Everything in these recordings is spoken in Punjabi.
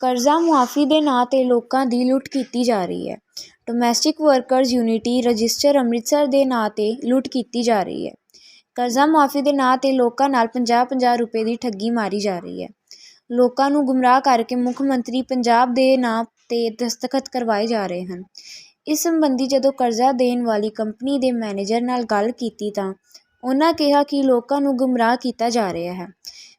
ਕਰਜ਼ਾ ਮੁਆਫ਼ੀ ਦੇ ਨਾਂ 'ਤੇ ਲੋਕਾਂ ਦੀ ਲੁੱਟ ਕੀਤੀ ਜਾ ਰਹੀ ਹੈ। Domestic workers unity register Amritsar ਦੇ ਨਾਂ 'ਤੇ ਲੁੱਟ ਕੀਤੀ ਜਾ ਰਹੀ ਹੈ। ਕਰਜ਼ਾ ਮੁਆਫ਼ੀ ਦੇ ਨਾਂ 'ਤੇ ਲੋਕਾਂ ਨਾਲ ਪੰਜਾਹ ਪੰਜਾਹ ਰੁਪਏ ਦੀ ਠੱਗੀ ਮਾਰੀ ਜਾ ਰਹੀ ਹੈ। ਲੋਕਾਂ ਨੂੰ ਗੁੰਮਰਾਹ ਕਰਕੇ ਮੁੱਖ ਮੰਤਰੀ ਪੰਜਾਬ ਦੇ ਨਾਂ 'ਤੇ ਦਸਤਖਤ ਕਰਵਾਏ ਜਾ ਰਹੇ ਹਨ। ਇਸ ਸੰਬੰਧੀ ਜਦੋਂ ਕਰਜ਼ਾ ਦੇਣ ਵਾਲੀ ਕੰਪਨੀ ਦੇ ਮੈਨੇਜਰ ਨਾਲ ਗੱਲ ਕੀਤੀ ਤਾਂ ਉਹਨਾਂ ਕਿਹਾ ਕਿ ਲੋਕਾਂ ਨੂੰ ਗੁੰਮਰਾਹ ਕੀਤਾ ਜਾ ਰਿਹਾ ਹੈ,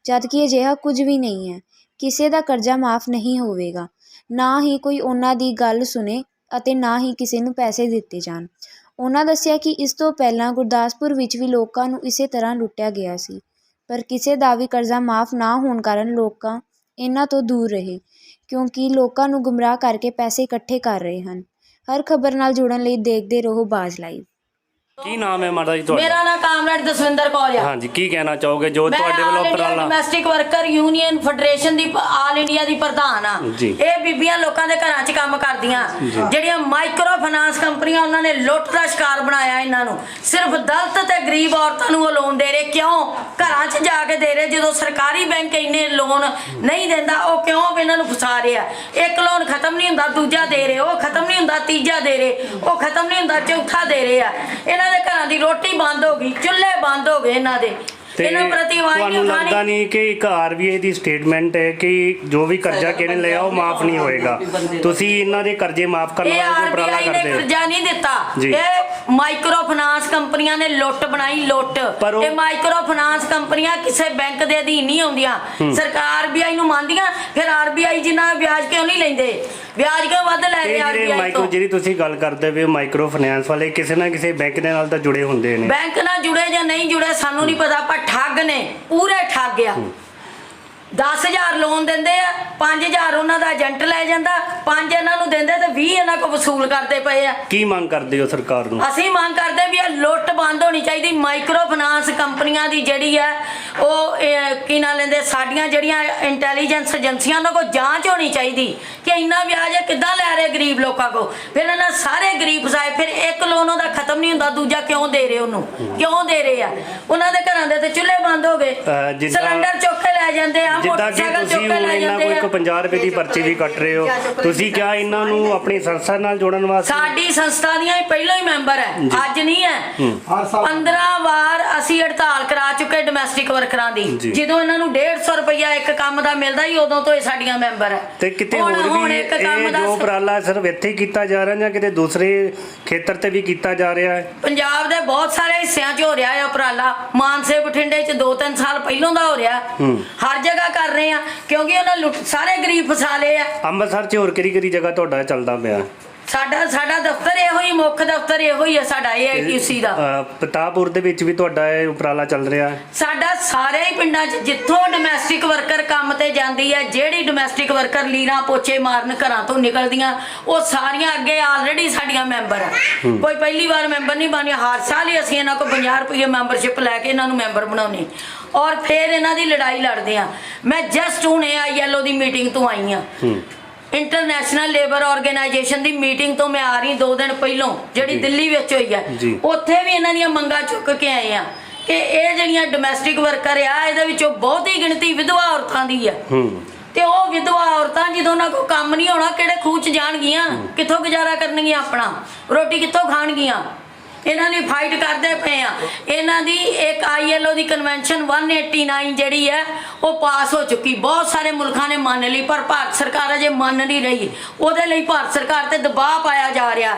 ਜਦਕਿ ਅਜਿਹਾ ਕੁਝ ਵੀ ਨਹੀਂ ਹੈ। ਕਿਸੇ ਦਾ ਕਰਜ਼ਾ ਮਾਫ਼ ਨਹੀਂ ਹੋਵੇਗਾ। ਨਾ ਹੀ ਕੋਈ ਉਹਨਾਂ ਦੀ ਗੱਲ ਸੁਣੇ ਅਤੇ ਨਾ ਹੀ ਕਿਸੇ ਨੂੰ ਪੈਸੇ ਦਿੱਤੇ ਜਾਣ। ਉਹਨਾਂ ਦੱਸਿਆ ਕਿ ਇਸ ਤੋਂ ਪਹਿਲਾਂ ਗੁਰਦਾਸਪੁਰ ਵਿੱਚ ਵੀ ਲੋਕਾਂ ਨੂੰ ਇਸੇ ਤਰ੍ਹਾਂ ਲੁੱਟਿਆ ਗਿਆ ਸੀ। ਪਰ ਕਿਸੇ ਦਾ ਵੀ ਕਰਜ਼ਾ ਮਾਫ਼ ਨਾ ਹੋਣ ਕਾਰਨ ਲੋਕਾਂ ਇਹਨਾਂ ਤੋਂ ਦੂਰ ਰਹੇ, ਕਿਉਂਕਿ ਲੋਕਾਂ ਨੂੰ ਗੁੰਮਰਾਹ ਕਰਕੇ ਪੈਸੇ ਇਕੱਠੇ ਕਰ ਰਹੇ ਹਨ। ਹਰ ਖਬਰ ਨਾਲ ਜੁੜਨ ਲਈ ਦੇਖਦੇ ਰਹੋ ਬਾਜ ਲਾਈਵ। ਕੀ ਨਾਮ ਹੈ ਮਾਤਾ ਜੀ ਤੁਹਾਡਾ? ਮੇਰਾ ਨਾਮ ਕਾਮਰੇਡ ਦਸਵਿੰਦਰ ਕੌਰ ਆ। ਹਾਂਜੀ ਕੀ ਕਹਿਣਾ ਚਾਹੋਗੇ? ਜੋ ਤੁਹਾਡੇ ਵੱਲੋਂ ਉਪਰਾਲਾ ਡੋਮੈਸਟਿਕ ਵਰਕਰ ਯੂਨੀਅਨ ਫੈਡਰੇਸ਼ਨ ਦੀ ਆਲ ਇੰਡੀਆ ਦੀ ਪ੍ਰਧਾਨ ਆ। ਜੀ। ਇਹ ਬੀਬੀਆਂ ਲੋਕਾਂ ਦੇ ਘਰਾਂ 'ਚ ਕੰਮ ਕਰਦੀਆਂ। ਜਿਹੜੀਆਂ ਮਾਈਕਰੋ ਫਾਈਨਾਂਸ ਕੰਪਨੀਆਂ ਉਹਨਾਂ ਨੇ ਲੁੱਟ ਦਾ ਸ਼ਿਕਾਰ ਬਣਾਇਆ ਇਹਨਾਂ ਨੂੰ। ਸਿਰਫ ਦਲਿਤ ਤੇ ਗਰੀਬ ਔਰਤਾਂ ਨੂੰ ਉਹ ਲੋਨ ਦੇ ਰਹੇ। ਕਿਉਂ? ਘਰਾਂ 'ਚ ਜਾ ਕੇ ਦੇ ਰਹੇ। ਜਦੋਂ ਸਰਕਾਰੀ ਬੈਂਕ ਇੰਨੇ ਲੋਨ ਨਹੀਂ ਦਿੰਦਾ ਉਹ ਕਿਉਂ ਇਹਨਾਂ ਨੂੰ ਫਸਾ ਰਿਹਾ ਇੱਕ ਲੋਨ ਖਤਮ ਨਹੀਂ ਹੁੰਦਾ ਦੂਜਾ ਦੇ ਰਹੇ। ਉਹ ਖਤਮ ਨਹੀਂ ਹੁੰਦਾ ਤੀਜਾ ਦੇ ਰਹੇ। ਉਹ ਖਤਮ ਨਹੀਂ ਹੁੰਦਾ ਚੌਥਾ ਦੇ ਰਹੇ ਆ। ਇਹਨਾਂ ਦੇ ਘਰਾਂ ਦੀ ਰੋਟੀ ਬੰਦ ਹੋ ਗਈ ਚੁੱਲ੍ਹੇ ਬੰਦ ਹੋ ਗਏ ਇਹਨਾਂ ਦੇ। ਤੇ ਇਹਨਾਂ ਪ੍ਰਤੀ ਆਵਾਜ਼ ਨਹੀਂ ਲੱਗਦਾ ਉਠਾਣੀ ਨਹੀਂ ਕਿ ਇੱਕ ਆਰਬੀਆਈ ਦੀ ਸਟੇਟਮੈਂਟ ਹੈ ਕਿ ਜੋ ਵੀ ਕਰਜ਼ਾ ਕਿਹਨੇ ਲਿਆ ਉਹ ਮਾਫ ਨਹੀਂ ਹੋਏਗਾ? ਤੁਸੀਂ ਇਹਨਾਂ ਦੇ ਕਰਜ਼ੇ ਮਾਫ ਕਰਨ ਇਹ ਵਾਸਤੇ ਉਪਰਾਲਾ ਆਰਬੀਆਈ ਨੇ ਕਰਦੇ ਹੋ। ਕਰਜ਼ਾ ਨਹੀਂ ਦਿੱਤਾ। ਜੀ। ਇਹ ਮਾਈਕਰੋ ਫਾਈਨਾਂਸ ਕੰਪਨੀਆਂ ਨੇ ਲੁੱਟ ਬਣਾਈ ਲੁੱਟ। ਪਰ ਉਹ- ਇਹ ਮਾਈਕਰੋ ਫਾਈਨਾਂਸ ਕੰਪਨੀਆਂ ਕਿਸੇ ਬੈਂਕ ਦੇ ਅਧੀਨ ਨਹੀਂ ਆਉਂਦੀਆਂ। ਸਰਕਾਰ ਆਰਬੀਆਈ ਨੂੰ ਮੰਨਦੀਆਂ ਫਿਰ ਆਰਬੀਆਈ ਜਿੰਨਾ ਵਿਆਜ ਕਿਉਂ ਨਹੀਂ ਲੈਂਦੇ? ਵਿਆਜ ਕਿਉਂ ਵੱਧ ਲੈ ਇਹ ਰਹੇ ਜਿਹੜੇ ਆਰਬੀਆਈ ਮਾਈਕਰੋ ਤੋਂ? ਜਿਹੜੀ ਤੁਸੀਂ ਗੱਲ ਕਰਦੇ ਪਏ ਮਾਈਕਰੋ ਫਾਈਨਾਂਸ ਵਾਲੇ ਕਿਸੇ ਨਾ ਕਿਸੇ ਬੈਂਕ ਦੇ ਨਾਲ ਤਾਂ ਜੁੜੇ ਹੁੰਦੇ ਨੇ। ਬੈਂਕ ਨਾਲ ਜੁੜੇ ਜਾਂ ਨਹੀਂ ਜੁੜੇ ਸਾਨੂੰ ਨਹੀਂ ਪਤਾ ਪਰ ਠੱਗ ਨੇ ਪੂਰੇ ਠੱਗ ਆ। 10000 ਲੋਨ ਦਿੰਦੇ ਆ 5000 ਉਹਨਾਂ ਦਾ ਏਜੰਟ ਲੈ ਜਾਂਦਾ 5 ਇਹਨਾਂ ਨੂੰ ਦਿੰਦੇ ਤੇ 20 ਇਹਨਾਂ ਕੋ ਵਸੂਲ ਕਰਦੇ ਪਏ ਆ। ਕੀ ਮੰਗ ਕਰਦੇ ਹੋ ਸਰਕਾਰ ਨੂੰ? ਅਸੀਂ ਮੰਗ ਕਰਦੇ ਵੀ ਇਹ ਲੁੱਟ ਬੰਦ ਹੋਣੀ ਚਾਹੀਦੀ ਮਾਈਕਰੋ ਫਾਈਨਾਂਸ ਕੰਪਨੀਆਂ ਦੀ ਜਿਹੜੀ ਹੈ ਉਹ ਇਹ, ਕੀ ਨਾਂ ਲੈਂਦੇ ਸਾਡੀਆਂ ਜਿਹੜੀਆਂ ਇੰਟੈਲੀਜੈਂਸ ਏਜੰਸੀਆਂ ਉਹਨਾਂ ਕੋਲ ਜਾਂਚ ਹੋਣੀ ਚਾਹੀਦੀ ਕਿ ਇੰਨਾ ਵਿਆਜ ਇਹ ਕਿੱਦਾਂ ਲੈ ਰਹੇ ਗਰੀਬ ਲੋਕਾਂ ਕੋ ਫਿਰ ਇਹਨਾਂ ਸਾਰੇ ਗਰੀਬ ਫਸਾਏ ਫਿਰ ਇੱਕ ਲੋਨ ਉਹਦਾ ਖਤਮ ਨਹੀਂ ਹੁੰਦਾ ਦੂਜਾ ਕਿਉਂ ਦੇ ਰਹੇ ਉਹਨੂੰ? ਕਿਉਂ ਦੇ ਰਹੇ ਆ? ਉਹਨਾਂ ਦੇ ਘਰਾਂ ਦੇ ਤੇ ਚੁੱਲ੍ਹੇ ਬੰਦ ਹੋ ਗਏ। ਜਿੱਦਾਂ- ਸਿਲੰਡਰ ਚੁੱਕ ਕੇ ਲੈ ਜਾਂਦੇ ਆ ਜਿੱਦਾਂ ਕਿ ਮੋਟਰਸਾਈਕਲ ਤੁਸੀਂ ਚੁੱਕ ਕੇ ਹੁਣ ਲੈ ਇਹਨਾਂ ਜਾਂਦੇ ਕੋਲ ਇੱਕ ਆ। 50 ਰੁਪਏ ਦੀ ਪਰਚੀ ਵੀ ਕੱਟ ਰਹੇ ਹੋ। ਤੁਸੀਂ ਕਿਹਾ ਇਹਨਾਂ ਨੂੰ ਆਪਣੀ ਸੰਸਥਾ ਨਾਲ ਜੋੜਨ ਵਾਸਤੇ? ਸਾਡੀ ਸੰਸਥਾ ਦੀਆਂ ਇਹ ਪਹਿਲਾਂ ਹੀ ਮੈਂਬਰ ਹੈ। ਅੱਜ ਨਹੀਂ ਹੈ। 15 ਵਾਰ ਅਸੀਂ ਹੜਤਾਲ ਕਰਾ ਚੁੱਕੇ ਡੋਮੈਸਟਿਕ ਵਰਕਰਾਂ ਦੀ। ਜੀ। ਜਦੋਂ ਇਹਨਾਂ ਨੂੰ 150 ਰੁਪਇਆ ਇੱਕ ਕੰਮ ਦਾ ਮਿਲਦਾ ਹੀ ਉਦੋਂ ਤੋਂ ਇਹ ਸਾਡੀਆਂ ਮੈਂਬਰ ਹੈ। ਤੇ ਕਿਤੇ ਹੁਣ- ਹੋਰ ਹੁਣ ਵੀ ਇੱਕ ਕੰਮ ਇਹ ਦਾ ਜੋ ਉਪਰਾਲਾ ਸਿਰਫ ਇੱਥੇ ਹੀ ਕੀਤਾ ਜਾ ਰਿਹਾ ਜਾਂ ਕਿਤੇ ਦੂਸਰੇ ਖੇਤਰ ਤੇ ਵੀ ਕੀਤਾ ਜਾ ਰਿਹਾ ਹੈ? ਪੰਜਾਬ ਦੇ ਬਹੁਤ ਸਾਰੇ ਹਿੱਸਿਆਂ 'ਚ ਹੋ ਰਿਹਾ ਹੈ ਉਪਰਾਲਾ। ਮਾਨਸੇ ਬਠਿੰਡੇ 'ਚ 2-3 ਸਾਲ ਪਹਿਲਾਂ ਦਾ ਹੋ ਰਿਹਾ। ਹੂੰ। ਹਰ ਜਗ੍ਹਾ ਕਰ ਰਹੇ ਆ ਕਿਉਂਕਿ ਉਹਨਾਂ ਲੁੱਟ ਸਾਰੇ ਗਰੀਬ ਫਸਾ ਲਏ ਆ। ਅੰਮ੍ਰਿਤਸਰ 'ਚ ਹੋਰ ਕਿਹੜੀ ਕਿਹੜੀ ਜਗ੍ਹਾ ਤੁਹਾਡਾ ਚੱਲਦਾ ਪਿਆ? ਸਾਡਾ ਸਾਡਾ ਦਫ਼ਤਰ ਇਹੋ ਹੀ ਮੁੱਖ ਦਫ਼ਤਰ ਇਹੋ ਹੀ ਹੈ ਸਾਡਾ ਏਆਈਟੀਸੀ ਦਾ। ਅਹ, ਪਤਾਪੁਰ ਦੇ ਵਿੱਚ ਵੀ ਤੁਹਾਡਾ ਇਹ ਉਪਰਾਲਾ ਚੱਲ ਰਿਹਾ ਹੈ? ਸਾਡਾ ਸਾਰੇ ਹੀ ਪਿੰਡਾਂ 'ਚ ਜਿੱਥੋਂ ਡੋਮੈਸਟਿਕ ਵਰਕਰ ਕੰਮ ਤੇ ਜਾਂਦੀ ਹੈ ਜਿਹੜੀ ਡੋਮੈਸਟਿਕ ਵਰਕਰ ਲੀਰਾਂ ਪੋਚੇ ਮਾਰਨ ਘਰਾਂ ਤੋਂ ਨਿਕਲਦੀਆਂ ਉਹ ਸਾਰੀਆਂ ਅੱਗੇ ਆਲਰੇਡੀ ਸਾਡੀਆਂ ਮੈਂਬਰ ਆ। ਕੋਈ ਪਹਿਲੀ ਵਾਰ ਮੈਂਬਰ ਨਹੀਂ ਬਣੀ ਹਰ ਸਾਲ ਹੀ ਅਸੀਂ ਇਹਨਾਂ ਕੋਲ 50 ਰੁਪਏ ਮੈਂਬਰਸ਼ਿਪ ਲੈ ਕੇ ਇਹਨਾਂ ਨੂੰ ਮੈਂਬਰ ਬਣਾਉਨੇ ਔਰ ਫਿਰ ਇਹਨਾਂ ਦੀ ਲੜਾਈ ਲੜਦੇ ਆ। ਮੈਂ ਜਸਟ ਹੁਣੇ ਆਈਐਲਓ ਦੀ ਮੀਟਿੰਗ ਤੋਂ ਆਈ ਆ। ਇੰਟਰਨੈਸ਼ਨਲ ਲੇਬਰ ਆਰਗੇਨਾਈਜੇਸ਼ਨ ਦੀ ਮੀਟਿੰਗ ਤੋਂ ਮੈਂ ਆ ਰਹੀ 2 ਦਿਨ ਪਹਿਲਾਂ ਜਿਹੜੀ। ਦਿੱਲੀ ਵਿੱਚ ਹੋਈ ਹੈ। ਉੱਥੇ ਵੀ ਇਹਨਾਂ ਦੀਆਂ ਮੰਗਾਂ ਚੁੱਕ ਕੇ ਆਏ ਆ ਕਿ ਇਹ ਜਿਹੜੀਆਂ ਡੋਮੈਸਟਿਕ ਵਰਕਰ ਆ ਇਹਦੇ ਵਿੱਚੋਂ ਬਹੁਤੀ ਗਿਣਤੀ ਵਿਧਵਾ ਔਰਤਾਂ ਦੀ ਆ। ਤੇ ਉਹ ਵਿਧਵਾ ਔਰਤਾਂ ਜਦੋਂ ਉਹਨਾਂ ਕੋਲ ਕੰਮ ਨਹੀਂ ਹੋਣਾ ਕਿਹੜੇ ਖੂਹ ਚ ਜਾਣਗੀਆਂ? ਕਿੱਥੋਂ ਗੁਜ਼ਾਰਾ ਕਰਨਗੀਆਂ ਆਪਣਾ? ਰੋਟੀ ਕਿੱਥੋਂ ਖਾਣਗੀਆਂ? ਇਹਨਾਂ ਲਈ ਫਾਈਟ ਕਰਦੇ ਪਏ ਆ। ਇਹਨਾਂ ਦੀ ਇੱਕ ਆਈਐਲਓ ਦੀ ਕਨਵੈਨਸ਼ਨ 189 ਜਿਹੜੀ ਹੈ ਉਹ ਪਾਸ ਹੋ ਚੁੱਕੀ। ਬਹੁਤ ਸਾਰੇ ਮੁਲਕਾਂ ਨੇ ਮੰਨ ਲਈ ਪਰ ਭਾਰਤ ਸਰਕਾਰ ਅਜੇ ਮੰਨ ਨਹੀਂ ਰਹੀ। ਉਹਦੇ ਲਈ ਭਾਰਤ ਸਰਕਾਰ ਤੇ ਦਬਾਅ ਪਾਇਆ ਜਾ ਰਿਹਾ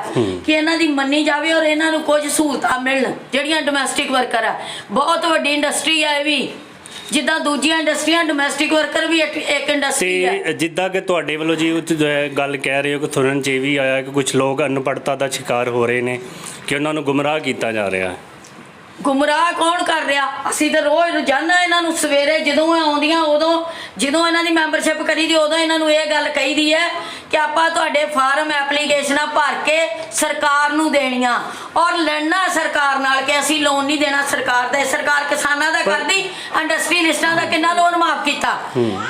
ਕਿ ਇਹਨਾਂ ਦੀ ਮੰਨੀ ਜਾਵੇ ਔਰ ਇਹਨਾਂ ਨੂੰ ਕੁਝ ਸਹੂਲਤਾਂ ਮਿਲਣ ਜਿਹੜੀਆਂ ਡੋਮੈਸਟਿਕ ਵਰਕਰ ਆ। ਬਹੁਤ ਵੱਡੀ ਇੰਡਸਟਰੀ ਆ ਇਹ ਵੀ। ਜਿੱਦਾਂ ਦੂਜੀਆਂ ਇੰਡਸਟਰੀਆਂ ਡੋਮੈਸਟਿਕ ਵਰਕਰ ਵੀ ਇੱਕ ਇੱਕ ਇੰਡਸਟਰੀ ਹੈ। ਤੇ ਜਿੱਦਾਂ ਕਿ ਤੁਹਾਡੇ ਵੱਲੋਂ ਜੀ ਉਹ ਜੋ ਗੱਲ ਕਹਿ ਰਹੇ ਹੋ ਕਿ 'ਚ ਇਹ ਵੀ ਆਇਆ ਕਿ ਕੁਝ ਲੋਕ ਅਨਪੜ੍ਹਤਾ ਦਾ ਸ਼ਿਕਾਰ ਹੋ ਰਹੇ ਨੇ ਕਿ ਉਹਨਾਂ ਨੂੰ ਗੁੰਮਰਾਹ ਕੀਤਾ ਜਾ ਰਿਹਾ ਹੈ। ਗੁੰਮਰਾਹ ਕੌਣ ਕਰ ਰਿਹਾ? ਅਸੀਂ ਤਾਂ ਰੋਜ਼ ਰੋਜ਼ਾਨਾ ਇਹਨਾਂ ਨੂੰ ਸਵੇਰੇ ਜਦੋਂ ਇਹ ਆਉਂਦੀਆਂ ਉਦੋਂ ਜਦੋਂ ਇਹਨਾਂ ਦੀ ਮੈਂਬਰਸ਼ਿਪ ਕਰੀਦੀ ਉਦੋਂ ਇਹਨਾਂ ਨੂੰ ਇਹ ਗੱਲ ਕਹੀਦੀ ਹੈ ਕਿ ਆਪਾਂ ਤੁਹਾਡੇ ਫਾਰਮ ਐਪਲੀਕੇਸ਼ਨਾਂ ਭਰ ਕੇ ਸਰਕਾਰ ਨੂੰ ਦੇਣੀਆਂ ਔਰ ਲੜਨਾ ਸਰਕਾਰ ਨਾਲ ਕਿ ਅਸੀਂ ਲੋਨ ਨਹੀਂ ਦੇਣਾ ਸਰਕਾਰ ਦਾ। ਸਰਕਾਰ ਕਿਸਾਨਾਂ ਦਾ ਕਰਦੀ ਇੰਡਸਟਰੀਲਿਸਟਾਂ ਦਾ ਕਿੰਨਾ ਲੋਨ ਮਾਫ ਕੀਤਾ?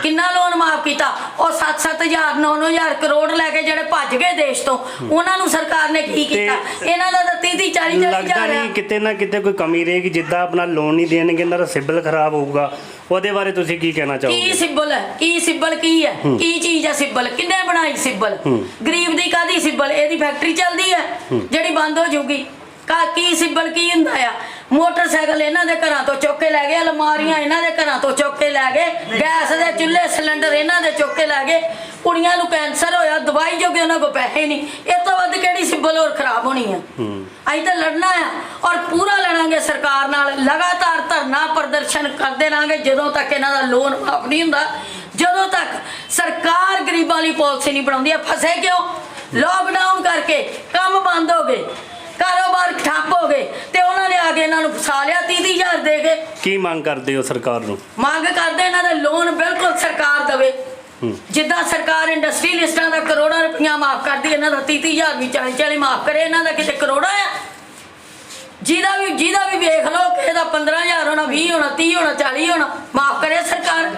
ਕਿੰਨਾ ਲੋਨ ਮਾਫ ਕੀਤਾ? ਉਹ 7-7000 9-9000 ਕਰੋੜ ਲੈ ਕੇ ਜਿਹੜੇ ਭੱਜ ਗਏ ਦੇਸ਼ ਤੋਂ ਉਹਨਾਂ ਨੂੰ ਸਰਕਾਰ ਨੇ ਕੀ ਕੀਤਾ? ਇਹਨਾਂ ਦਾ ਤਾਂ 30 40 ਲੱਗਦਾ 40000 ਨਹੀਂ ਕਿਤੇ ਨਾ ਕਿਤੇ ਕੋਈ ਕਮੀ ਰਹੇਗੀ ਜਿੱਦਾਂ ਆਪਣਾ ਲੋਨ ਨਹੀਂ ਦੇਣਗੇ ਇਹਨਾਂ ਦਾ ਸਿਬਲ ਖਰਾਬ ਹੋਊਗਾ। ਉਹਦੇ ਬਾਰੇ ਤੁਸੀਂ ਕੀ ਕਹਿਣਾ ਕੀ ਚਾਹੋਗੇ? ਸਿੱਬਲ ਹੈ? ਕੀ ਸਿੱਬਲ ਕੀ ਹੈ? ਕੀ ਚੀਜ਼ ਹੈ ਸਿੱਬਲ? ਕਿੰਨੇ ਬਣਾਈ ਸਿੱਬਲ? ਗਰੀਬ ਦੀ ਕਾਦੀ ਸਿੱਬਲ? ਇਹਦੀ ਫੈਕਟਰੀ ਚੱਲਦੀ ਹੈ। ਜਿਹੜੀ ਬੰਦ ਹੋ ਜਾਊਗੀ। ਕਾ ਕੀ ਸਿੱਬਲ ਕੀ ਹੁੰਦਾ ਆ? ਮੋਟਰਸਾਈਕਲ ਇਹਨਾਂ ਦੇ ਘਰਾਂ ਤੋਂ ਚੁੱਕ ਕੇ ਲੈ ਗਏ ਅਲਮਾਰੀਆਂ ਇਹਨਾਂ ਦੇ ਘਰਾਂ ਤੋਂ ਚੁੱਕ ਕੇ ਲੈ ਗਏ ਗੈਸ ਦੇ ਚੁੱਲ੍ਹੇ ਸਿਲੰਡਰ ਇਹਨਾਂ ਦੇ ਚੁੱਕ ਕੇ ਲੈ ਗਏ। ਕੁੜੀਆਂ ਨੂੰ ਕੈਂਸਰ ਹੋਇਆ ਦਵਾਈ ਜੋਗੇ ਉਹਨਾਂ ਕੋਲ ਪੈਸੇ ਨਹੀਂ। ਇਹ ਤੋਂ ਵੱਧ ਕਿਹੜੀ ਸਿੱਬਲ ਹੋਰ ਖਰਾਬ ਹੋਣੀ ਆ? ਅਸੀਂ ਤਾਂ ਲੜਨਾ ਆ ਔਰ ਪੂਰਾ ਲੜਾਂਗੇ ਸਰਕਾਰ ਨਾਲ। ਲਗਾਤਾਰ ਧਰਨਾ ਪ੍ਰਦਰਸ਼ਨ ਕਰਦੇ ਰਾਂਗੇ ਜਦੋਂ ਤੱਕ ਇਹਨਾਂ ਦਾ ਲੋਨ ਮਾਫ ਨਹੀਂ ਹੁੰਦਾ ਜਦੋਂ ਤੱਕ ਸਰਕਾਰ ਗਰੀਬਾਂ ਲਈ ਪਾਲਿਸੀ ਨਹੀਂ ਬਣਾਉਂਦੀ ਆ ਫਸੇ ਕਿਉਂ? ਲੋਕਡਾਊਨ ਕਰਕੇ ਕੰਮ ਬੰਦ ਹੋ ਗਏ। ਕਾਰੋਬਾਰ ਠੱਪ ਹੋ ਗਏ ਤੇ ਉਹਨਾਂ ਨੇ ਆ ਕੇ ਇਹਨਾਂ ਨੂੰ ਫਸਾ ਲਿਆ 30000 ਦੇ ਕੇ। ਕੀ ਮੰਗ ਕਰਦੇ ਹੋ ਸਰਕਾਰ ਨੂੰ? ਮੰਗ ਕਰਦੇ ਇਹਨਾਂ ਦਾ ਲੋਨ ਬਿਲਕੁਲ ਸਰਕਾਰ ਦੇਵੇ। ਜਿੱਦਾਂ ਸਰਕਾਰ ਇੰਡਸਟਰੀ ਲਿਸਟਾਂ ਦਾ ਕਰੋੜਾਂ ਰੁਪਈਆ ਮਾਫ ਕਰਦੀ ਇਹਨਾਂ ਦਾ 30000 ਵੀ 40 40 ਮਾਫ ਕਰੇ ਇਹਨਾਂ ਦਾ ਕਿਤੇ ਕਰੋੜਾਂ ਆ। ਜਿਹਦਾ ਵੀ ਜਿਹਦਾ ਵੀ ਵੇਖ ਲਓ ਕਿਸੇ ਦਾ 15000 ਹੋਣਾ 20 ਹੋਣਾ 30 ਹੋਣਾ 40 ਹੋਣਾ ਮਾਫ ਕਰੇ ਸਰਕਾਰ।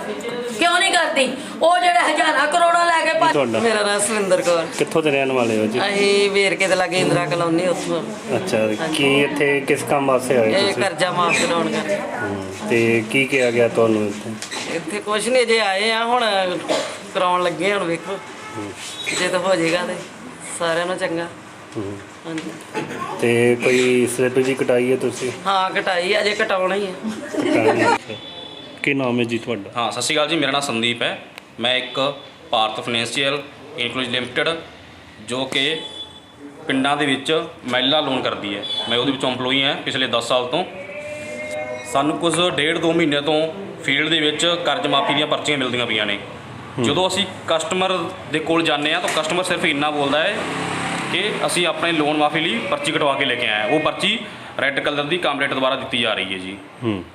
ਕਿਉਂ ਨਹੀਂ ਕਰਦੀ? ਉਹ ਜਿਹੜੇ ਹਜ਼ਾਰਾਂ ਕਰੋੜਾਂ ਲੈ ਕੇ ਭੱਜ ਤੁਹਾਡਾ। ਮੇਰਾ ਨਾਮ ਸੁਰਿੰਦਰ ਕੌਰ। ਕਿੱਥੋਂ ਦੇ ਰਹਿਣ ਵਾਲੇ ਹੋ ਜੀ? ਅਸੀਂ ਵੇਰਕੇ ਦੇ ਲਾਗੇ ਇੰਦਰਾ ਕਲੋਨੀ ਉੱਥੋਂ। ਅੱਛਾ ਕੀ ਇੱਥੇ ਕਿਸ ਕੰਮ ਵਾਸਤੇ ਆਏ ਇਹ ਤੁਸੀਂ? ਕਰਜ਼ਾ ਮਾਫ ਕਰਾਉਣ ਕਰਕੇ ਹੂੰ, ਤੇ ਕੀ ਕਿਹਾ ਗਿਆ ਤੁਹਾਨੂੰ ਇੱਥੇ? ਇੱਥੇ ਕੁਛ ਨਹੀਂ ਜੇ ਆਏ ਆ ਹੁਣ ਕਰਾਉਣ ਲੱਗੇ ਹੁਣ ਵੇਖੋ। ਜੇ ਤਾਂ ਹੋ ਜਾਏਗਾ ਤੇ ਸਾਰਿਆਂ ਨੂੰ ਚੰਗਾ। ਹੂੰ। ਹਾਂਜੀ। ਤੇ ਕੋਈ ਸਲਿੱਪ ਜੀ ਕਟਾਈ ਹੈ ਤੁਸੀਂ? ਹਾਂ ਘਟਾਈ ਅਜੇ ਘਟਾਉਣਾ ਹੀ ਹੈ। ਕਟਾਈ। ਕੀ ਨਾਮ ਹੈ ਜੀ ਤੁਹਾਡਾ? ਹਾਂ ਸਤਿ ਸ਼੍ਰੀ ਅਕਾਲ ਜੀ ਮੇਰਾ ਨਾਮ ਸੰਦੀਪ ਹੈ। ਮੈਂ ਇੱਕ ਭਾਰਤ ਫਾਈਨੈਂਸ਼ੀਅਲ ਇਨਕਲੂਜ ਲਿਮਟਿਡ ਜੋ ਕਿ ਪਿੰਡਾਂ ਦੇ ਵਿੱਚ ਮਹਿਲਾ ਲੋਨ ਕਰਦੀ ਹੈ। ਮੈਂ ਉਹਦੇ ਵਿੱਚੋਂ EMPLOYE ਹਾਂ ਪਿਛਲੇ 10 ਸਾਲ ਤੋਂ। ਸਾਨੂੰ ਕੁਝ ਡੇਢ ਦੋ ਮਹੀਨੇ ਤੋਂ ਫੀਲਡ ਦੇ ਵਿੱਚ ਕਰਜ਼ ਮਾਫੀ ਦੀਆਂ ਪਰਚੀਆਂ ਮਿਲਦੀਆਂ ਪਈਆਂ ਨੇ। ਜਦੋਂ ਅਸੀਂ ਕਸਟਮਰ ਦੇ ਕੋਲ ਜਾਂਦੇ ਆ ਤਾਂ ਕਸਟਮਰ ਸਿਰਫ ਇੰਨਾ ਬੋਲਦਾ ਹੈ ਕਿ ਅਸੀਂ ਆਪਣੇ ਲੋਨ ਮਾਫੀ ਲਈ ਪਰਚੀ ਕਟਵਾ ਕੇ ਲੈ ਕੇ ਆਏ ਹਾਂ। ਉਹ ਪਰਚੀ ਰੈੱਡ ਕਲਰ ਦੀ ਕਾਮਰੇਟ ਦੁਆਰਾ ਦਿੱਤੀ ਜਾ ਰਹੀ ਹੈ ਜੀ।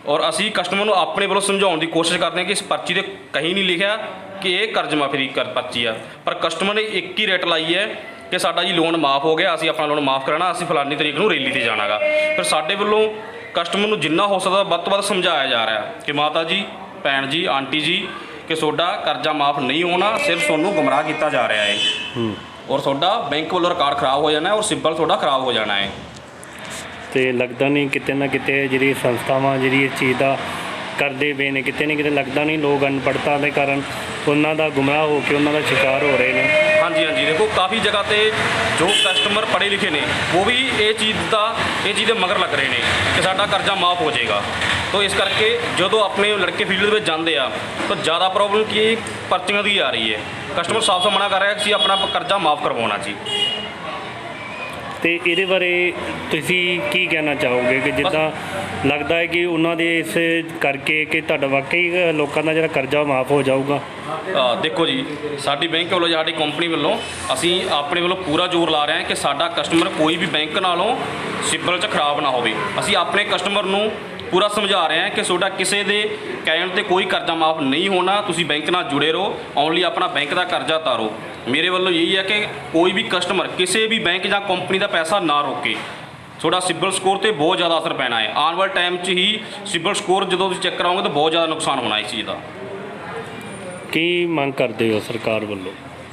ਔਰ ਅਸੀਂ ਕਸਟਮਰ ਨੂੰ ਆਪਣੇ ਵੱਲੋਂ ਸਮਝਾਉਣ ਦੀ ਕੋਸ਼ਿਸ਼ ਕਰਦੇ ਹਾਂ ਕਿ ਇਸ ਪਰਚੀ ਤੇ ਕहीं ਨਹੀਂ ਲਿਖਿਆ ਕਿ ਇਹ ਕਰਜ਼ ਮਾਫੀ ਦੀ ਕਰ ਪਰਚੀ ਆ। ਪਰ ਕਸਟਮਰ ਨੇ ਇੱਕ ਹੀ ਰੇਟ ਲਾਈ ਹੈ ਕਿ ਸਾਡਾ ਜੀ ਲੋਨ ਮਾਫ ਹੋ ਗਿਆ ਅਸੀਂ ਆਪਣਾ ਲੋਨ ਮਾਫ ਕਰਾਣਾ ਅਸੀਂ ਫਲਾਨੀ ਤਰੀਕ ਨੂੰ ਰੈਲੀ ਤੇ ਜਾਣਾਗਾ। ਫਿਰ ਸਾਡੇ ਵੱਲੋਂ ਕਸਟਮਰ ਨੂੰ ਜਿੰਨਾ ਹੋ ਸਕਦਾ ਵੱਧ ਤੋਂ ਵੱਧ ਸਮਝਾਇਆ ਜਾ ਰਿਹਾ ਕਿ ਮਾਤਾ ਜੀ ਭੈਣ ਜੀ ਆਂਟੀ ਜੀ ਕਿ ਤੁਹਾਡਾ ਕਰਜ਼ਾ ਮਾਫ ਨਹੀਂ ਹੋਣਾ ਸਿਰਫ ਤੁਹਾਨੂੰ ਗੁੰਮਰਾਹ ਕੀਤਾ ਜਾ ਰਿਹਾ ਹੈ। ਹੂੰ। ਔਰ ਤੁਹਾਡਾ ਬੈਂਕ ਵੱਲੋਂ ਰਿਕਾਰਡ ਖਰਾਬ ਹੋ ਜਾਣਾ ਹੈ ਔਰ ਸਿਬਲ ਤੁਹਾਡਾ ਖਰਾਬ ਹੋ ਜਾਣਾ ਹੈ। ਤੇ ਲੱਗਦਾ ਨਹੀਂ ਕਿਤੇ ਨਾ ਕਿਤੇ ਜਿਹੜੀ ਸੰਸਥਾਵਾਂ ਜਿਹੜੀ ਇਸ ਚੀਜ਼ ਦਾ ਕਰਦੇ ਪਏ ਨੇ ਕਿਤੇ ਨਾ ਕਿਤੇ ਲੱਗਦਾ ਨਹੀਂ ਲੋਕ ਅਨਪੜ੍ਹਤਾ ਦੇ ਕਾਰਨ ਉਹਨਾਂ ਦਾ ਗੁੰਮਰਾਹ ਹੋ ਕੇ ਉਹਨਾਂ ਦਾ ਸ਼ਿਕਾਰ ਹੋ ਰਹੇ ਨੇ। ਹਾਂਜੀ ਹਾਂਜੀ ਦੇਖੋ ਕਾਫੀ ਜਗ੍ਹਾ ਤੇ ਜੋ ਕਸਟਮਰ ਪੜ੍ਹੇ ਲਿਖੇ ਨੇ ਉਹ ਵੀ ਇਹ ਚੀਜ਼ ਦਾ ਇਹ ਚੀਜ਼ ਦੇ ਮਗਰ ਲੱਗ ਰਹੇ ਨੇ ਕਿ ਸਾਡਾ ਕਰਜ਼ਾ ਮਾਫ ਹੋ ਜਾਏਗਾ। ਤੋਂ ਇਸ ਕਰਕੇ ਜਦੋਂ ਆਪਣੇ ਲੜਕੇ ਫੀਲਡ ਦੇ ਵਿੱਚ ਜਾਂਦੇ ਆ ਤਾਂ ਜ਼ਿਆਦਾ ਪ੍ਰੋਬਲਮ ਕੀ ਪਰਚੀਆਂ ਦੀ ਆ ਰਹੀ ਹੈ। ਕਸਟਮਰ ਸਾਫ਼ ਸਾਫ਼ ਮਨਾ ਕਰ ਰਿਹਾ ਕਿ ਅਸੀਂ ਆਪਣਾ ਕਰਜ਼ਾ ਮਾਫ ਕਰਵਾਉਣਾ ਜੀ। ਤੇ ਇਹਦੇ ਬਾਰੇ ਤੁਸੀਂ ਕੀ ਕਹਿਣਾ ਚਾਹੋਗੇ ਕਿ ਜਿੱਦਾਂ ਲੱਗਦਾ ਹੈ ਕਿ ਉਹਨਾਂ ਦੇ ਇਸ ਕਰਕੇ ਕਿ ਤੁਹਾਡਾ ਵਾਕਈ ਲੋਕਾਂ ਦਾ ਜਿਹੜਾ ਕਰਜ਼ਾ ਮਾਫ ਹੋ ਜਾਊਗਾ? ਦੇਖੋ ਜੀ ਸਾਡੀ ਬੈਂਕ ਵੱਲੋਂ ਜਾਂ ਸਾਡੀ ਕੰਪਨੀ ਵੱਲੋਂ ਅਸੀਂ ਆਪਣੇ ਵੱਲੋਂ ਪੂਰਾ ਜ਼ੋਰ ਲਾ ਰਹੇ ਹਾਂ ਕਿ ਸਾਡਾ ਕਸਟਮਰ ਕੋਈ ਵੀ ਬੈਂਕ ਨਾਲੋਂ ਸਿਬਲ 'ਚ ਖਰਾਬ ਨਾ ਹੋਵੇ। ਅਸੀਂ ਆਪਣੇ ਕਸਟਮਰ ਨੂੰ ਪੂਰਾ ਸਮਝਾ ਰਹੇ ਹਾਂ ਕਿ ਤੁਹਾਡਾ ਕਿਸੇ ਦੇ ਕਹਿਣ ਤੇ ਕੋਈ ਕਰਜ਼ਾ ਮਾਫ ਨਹੀਂ ਹੋਣਾ ਤੁਸੀਂ ਬੈਂਕ ਨਾਲ ਜੁੜੇ ਰਹੋ ਓਨਲੀ ਆਪਣਾ ਬੈਂਕ ਦਾ ਕਰਜ਼ਾ ਤਾਰੋ ਮੇਰੇ ਵੱਲੋਂ ਇਹੀ ਹੈ ਕਿ ਕੋਈ ਵੀ ਕਸਟਮਰ ਕਿਸੇ ਵੀ ਬੈਂਕ ਜਾਂ ਕੰਪਨੀ ਦਾ ਪੈਸਾ ਨਾ ਰੋਕੇ। ਤੁਹਾਡਾ ਸਿਬਲ ਸਕੋਰ ਤੇ ਬਹੁਤ ਜ਼ਿਆਦਾ ਅਸਰ ਪੈਣਾ ਹੈ। ਆਉਣ ਵਾਲੇ ਟਾਈਮ 'ਚ ਹੀ ਸਿਬਲ ਸਕੋਰ ਜਦੋਂ ਤੁਸੀਂ ਚੈੱਕ ਕਰਾਓਗੇ ਤਾਂ ਬਹੁਤ ਜ਼ਿਆਦਾ ਨੁਕਸਾਨ ਹੋਣਾ ਇਸ ਚੀਜ਼ ਦਾ। ਕੀ ਮੰਗ ਕਰਦੇ ਹੋ ਸਰਕਾਰ ਵੱਲੋਂ?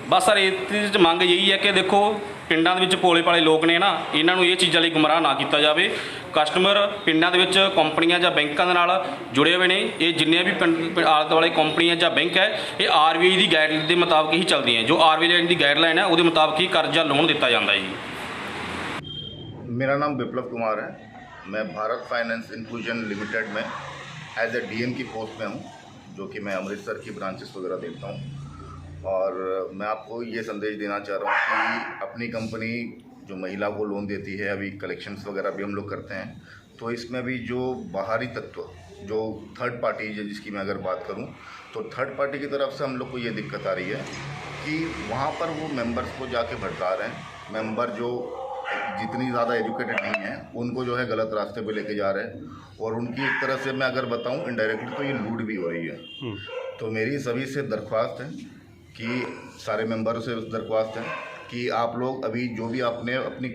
ਬਸ ਸਰ ਇਹਦੇ 'ਚ ਮੰਗ ਇਹੀ ਹੈ ਕਿ ਦੇਖੋ ਪਿੰਡਾਂ ਦੇ ਵਿੱਚ ਭੋਲੇ ਭਾਲੇ ਲੋਕ ਨੇ ਨਾ ਇਹਨਾਂ ਨੂੰ ਇਹ ਚੀਜ਼ਾਂ ਲਈ ਗੁੰਮਰਾਹ ਨਾ ਕੀਤਾ ਜਾਵੇ। ਕਸਟਮਰ ਪਿੰਡਾਂ ਦੇ ਵਿੱਚ ਕੰਪਨੀਆਂ ਜਾਂ ਬੈਂਕਾਂ ਦੇ ਨਾਲ ਜੁੜੇ ਹੋਏ ਨੇ ਇਹ ਜਿੰਨੇ ਵੀ ਪਿੰਡ ਪਿੰਡ ਆਲੇ ਦੁਆਲੇ ਕੰਪਨੀਆਂ ਜਾਂ ਬੈਂਕ ਹੈ ਇਹ ਆਰਬੀਆਈ ਦੀ ਗਾਈਡਲਾਈਨ ਦੇ ਮੁਤਾਬਕ ਹੀ ਚੱਲਦੀਆਂ ਜੋ ਆਰਬੀਆਈ ਦੀ ਗਾਈਡਲਾਈਨ ਹੈ ਉਹਦੇ ਮੁਤਾਬਕ ਹੀ ਕਰਜ਼ਾ ਲੋਨ ਦਿੱਤਾ ਜਾਂਦਾ ਹੈ ਜੀ मेरा नाम विप्लव कुमार है मैं भारत फाइनेंस इंक्लूजन लिमिटेड में एज ए डीएम की पोस्ट में हूँ जो कि मैं अमृतसर की ब्रांचेस वगैरह देखता हूँ और मैं आपको ये संदेश देना चाह रहा हूँ कि अपनी कंपनी जो महिला को लोन देती है अभी कलेक्शंस वगैरह भी हम लोग करते हैं तो इसमें भी जो बाहरी तत्व जो थर्ड पार्टी है जिसकी मैं अगर बात करूँ तो थर्ड पार्टी की तरफ़ से हम लोग को ये दिक्कत आ रही है कि वहाँ पर वो मेंबर्स को जाके भटका रहे हैं। मेंबर जो जितनी ज़्यादा एजुकेटेड नहीं है उनको जो है गलत रास्ते पे लेके जा रहे हैं। और उनकी एक तरह से मैं अगर बताऊँ इनडायरेक्टली तो ये लूट भी हो रही है। तो मेरी सभी से दरख्वास्त है कि सारे मेंबरों से दरख्वास्त है। कि आप लोग अभी जो भी आपने अपनी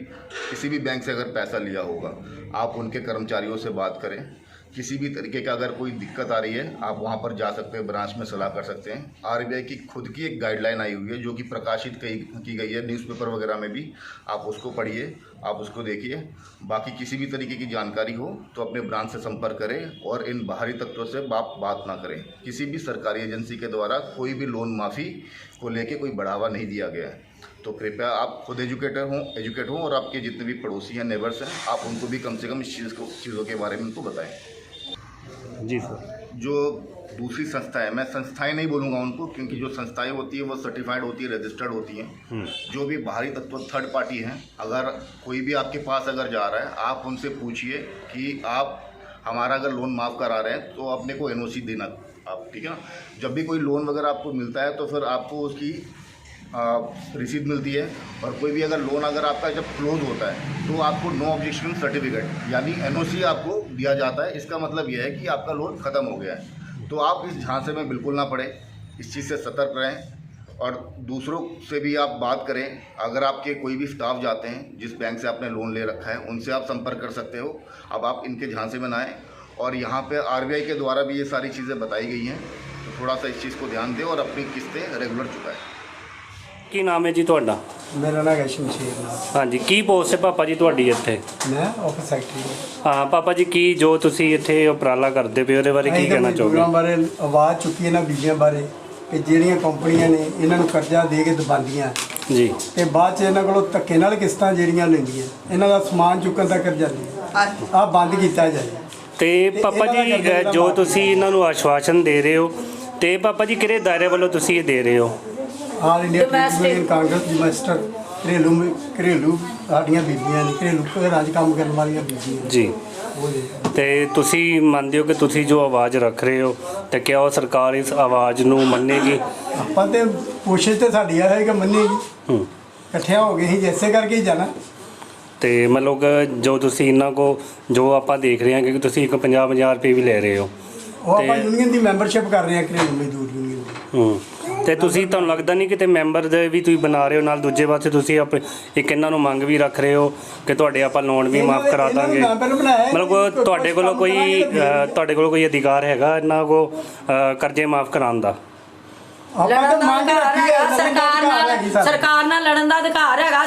किसी भी बैंक से अगर पैसा लिया होगा, आप उनके कर्मचारियों से बात करें। किसी भी तरीके का अगर कोई दिक्कत आ रही है, आप वहाँ पर जा सकते हैं, ब्रांच में सलाह कर सकते हैं। आरबीआई की खुद की एक गाइडलाइन आई हुई है, जो कि प्रकाशित कही, की गई है न्यूज़पेपर वगैरह में भी। आप उसको पढ़िए। आप उसको देखिए। बाकी किसी भी तरीके की जानकारी हो तो अपने ब्रांच से संपर्क करें और इन बाहरी तत्वों से बाप बात ना करें। किसी भी सरकारी एजेंसी के द्वारा कोई भी लोन माफ़ी को लेके कोई बढ़ावा नहीं दिया गया है। तो कृपया आप खुद एजुकेटर हों एजुकेट हों और आपके जितने भी पड़ोसी हैं नेबर्स हैं आप उनको भी कम से कम इस चीज़ को चीज़ों के बारे में उनको बताएँ। जी सर। जो दूसरी संस्थाएँ मैं संस्थाएँ नहीं बोलूँगा उनको क्योंकि जो संस्थाएँ होती है वो सर्टिफाइड होती है रजिस्टर्ड होती हैं। जो भी बाहरी तत्व थर्ड पार्टी हैं अगर कोई भी आपके पास अगर जा रहा है आप उनसे पूछिए कि आप हमारा अगर लोन माफ़ करा रहे हैं तो अपने को एनओसी देना आप ठीक है ना? जब भी कोई लोन वगैरह आपको मिलता है तो फिर आपको उसकी रिसीट मिलती है। और कोई भी अगर लोन अगर आपका जब क्लोज होता है तो आपको नो ऑब्जेक्शन सर्टिफिकेट यानी एनओसी आपको दिया जाता है। इसका मतलब यह है कि आपका लोन ख़त्म हो गया है। तो आप इस झांसे में बिल्कुल ना पड़े, इस चीज़ से सतर्क रहें और दूसरों से भी आप बात करें। अगर आपके कोई भी स्टाफ जाते हैं, जिस बैंक से आपने लोन ले रखा है, उनसे आप संपर्क कर सकते हो। अब आप इनके झांसे में ना आएँ और यहाँ पे आरबीआई के द्वारा भी ये सारी चीज़ें बताई गई हैं। तो थोड़ा सा इस चीज़ को ध्यान दें और अपनी किस्तें रेगुलर चुकाएँ। ਕੀ ਨਾਮ ਹੈ ਜੀ ਤੁਹਾਡਾ? ਮੇਰਾ ਨਾਮ ਹੈ ਸ਼ਮਸ਼ੇਰ ਨਾਥ ਹਾਂਜੀ ਕੀ ਪੋਸਟ ਹੈ ਪਾਪਾ ਜੀ ਤੁਹਾਡੀ ਇੱਥੇ? ਮੈਂ ਆਫਿਸ ਸੈਕਟਰੀ ਹਾਂ। ਹਾਂ ਪਾਪਾ ਜੀ ਕੀ ਜੋ ਤੁਸੀਂ ਇੱਥੇ ਉਪਰਾਲਾ ਕਰਦੇ ਪਏ ਉਹਦੇ ਬਾਰੇ ਕੀ ਕਹਿਣਾ ਚਾਹੋਗੇ? ਬਾਰੇ ਆਵਾਜ਼ ਚੁੱਕੀ ਇਹਨਾਂ ਬੀਬੀਆਂ ਬਾਰੇ ਕਿ ਜਿਹੜੀਆਂ ਕੰਪਨੀਆਂ ਨੇ ਇਹਨਾਂ ਨੂੰ ਕਰਜ਼ਾ ਦੇ ਕੇ ਦਬਾਉਂਦੀਆਂ। ਜੀ। ਤੇ ਬਾਅਦ ਚ ਇਹਨਾਂ ਕੋਲੋਂ ਧੱਕੇ ਨਾਲ ਕਿਸ਼ਤਾਂ ਜਿਹੜੀਆਂ ਲੈਂਦੀਆਂ ਇਹਨਾਂ ਦਾ ਸਮਾਨ ਚੁੱਕਣ ਦਾ ਕਰਜ਼ਾ ਨਹੀਂ। ਆ ਬੰਦ ਕੀਤਾ ਜਾਏ। ਤੇ ਪਾਪਾ ਜੀ ਜੋ ਤੁਸੀਂ ਇਹਨਾਂ ਨੂੰ ਆਸ਼ਵਾਸਨ ਦੇ ਰਹੇ ਹੋ ਤੇ ਪਾਪਾ ਜੀ ਕਿਹੜੇ ਦਾਇਰੇ ਵੱਲੋਂ ਤੁਸੀਂ ਇਹ ਦੇ ਰਹੇ ਹੋ? ਆਲ ਇੰਡੀਆ ਯੂਨੀਅਨ ਕਾਂਗਰਸ ਦੀ ਮਾਸਟਰ ਘਰੇਲੂ ਘਰੇਲੂ ਸਾਡੀਆਂ ਬੀਬੀਆਂ ਨੇ ਘਰੇਲੂ ਘਰਾਂ 'ਚ ਕੰਮ ਕਰਨ ਵਾਲੀਆਂ ਬੀਬੀਆਂ ਜੀ। ਉਹ ਤੇ ਤੁਸੀਂ ਮੰਨਦੇ ਹੋ ਕਿ ਤੁਸੀਂ ਜੋ ਆਵਾਜ਼ ਰੱਖ ਰਹੇ ਹੋ ਤੇ ਕਿਆ ਉਹ ਸਰਕਾਰ ਇਸ ਆਵਾਜ਼ ਨੂੰ ਮੰਨੇਗੀ? ਆਪਾਂ ਤੇ ਕੋਸ਼ਿਸ਼ ਤੇ ਸਾਡੀ ਇਹ ਹੈ ਕਿ ਮੰਨੀਗੀ। ਹੂੰ। ਇਕੱਠਿਆਂ ਹੋ ਗਏ ਸੀ ਜਿਸੇ ਕਰਕੇ ਹੀ ਜਾਣਾ। ਤੇ ਮਤਲਬ ਕਿ ਜੋ ਤੁਸੀਂ ਇਹਨਾਂ ਕੋ ਜੋ ਆਪਾਂ ਦੇਖ ਰਹੇ ਹਾਂ ਕਿ ਤੁਸੀਂ ਇੱਕ 50 50 ਰੁਪਏ ਵੀ ਲੈ ਰਹੇ ਹੋ। ਉਹ ਆਪਾਂ ਯੂਨੀਅਨ ਦੀ ਮੈਂਬਰਸ਼ਿਪ ਕਰ ਰਹੇ ਹਾਂ ਘਰੇਲੂ ਮਜ਼ਦੂਰ ਯੂਨੀਅਨ ਹੂੰ। ਤੇ ਤੁਸੀਂ ਤੁਹਾਨੂੰ ਲੱਗਦਾ ਨਹੀਂ ਕਿਤੇ ਮੈਂਬਰ ਦੇ ਵੀ ਤੁਸੀਂ ਬਣਾ ਰਹੇ ਹੋ ਨਾਲ ਦੂਜੇ ਪਾਸੇ ਤੁਸੀਂ ਆਪ ਇੱਕ ਇਹਨਾਂ ਨੂੰ ਮੰਗ ਵੀ ਰੱਖ ਰਹੇ ਹੋ ਕਿ ਤੁਹਾਡੇ ਆਪਾਂ ਲੋਨ ਵੀ ਮਾਫ ਕਰਾ ਦਾਂਗੇ? ਮਤਲਬ ਤੁਹਾਡੇ ਕੋਲੋਂ ਕੋਈ ਅ, ਤੁਹਾਡੇ ਕੋਲ ਕੋਈ ਅਧਿਕਾਰ ਹੈਗਾ ਇਹਨਾਂ ਕੋ ਅ, ਕਰਜ਼ੇ ਮਾਫ ਕਰਾਉਣ ਦਾ? ਆਪਾਂ ਲੜਨ ਤਾਂ ਦਾ ਮੰਗ ਅਧਿਕਾਰ ਰੱਖੀ ਹੈ ਹੈਗਾ ਸਰਕਾਰ ਨਾਲ ਸਰਕਾਰ ਨਾਲ ਲੜਨ ਦਾ ਅਧਿਕਾਰ ਹੈਗਾ